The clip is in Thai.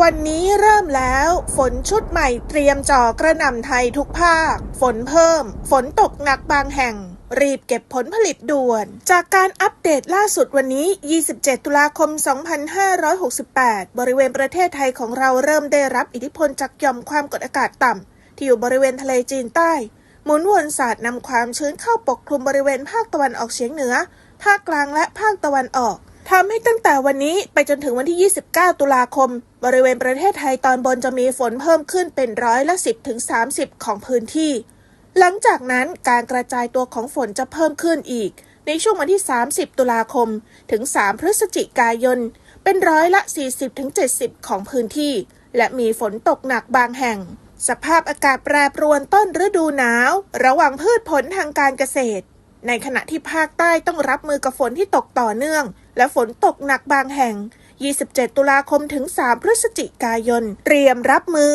วันนี้เริ่มแล้ว ฝนชุดใหม่เตรียมจ่อกระหน่ำไทยทุกภาค ฝนเพิ่ม ฝนตกหนักบางแห่ง รีบเก็บผลผลิตด่วน จากการอัปเดตล่าสุดวันนี้ 27 ตุลาคม 2568 บริเวณประเทศไทยของเราเริ่มได้รับอิทธิพลจากย่อมความกดอากาศต่ำ ที่อยู่บริเวณทะเลจีนใต้ หมุนวนศาสตร์นำความชื้นเข้าปกคลุมบริเวณภาคตะวันออกเฉียงเหนือ ภาคกลางและภาคตะวันออก ทำให้ตั้งแต่วันนี้ไปจนถึงวันที่ 29 ตุลาคม บริเวณประเทศไทยตอนบนจะมีฝนเพิ่มขึ้นเป็นร้อยละ 10ถึง30 ของพื้นที่ หลังจากนั้นการกระจายตัวของฝนจะเพิ่มขึ้นอีก ในช่วงวันที่ 30 ตุลาคม ถึง 3 พฤศจิกายน เป็นร้อยละ 40ถึง70 ของพื้นที่ และมีฝนตกหนักบางแห่ง สภาพอากาศแปรปรวนต้นฤดูหนาว ระหว่างพืชผลทางการเกษตร ในขณะที่ภาคใต้ต้องรับมือกับฝนที่ตกต่อเนื่อง และฝนตกหนักบางแห่ง 27 ตุลาคมถึง 3 พฤศจิกายน เตรียมรับมือ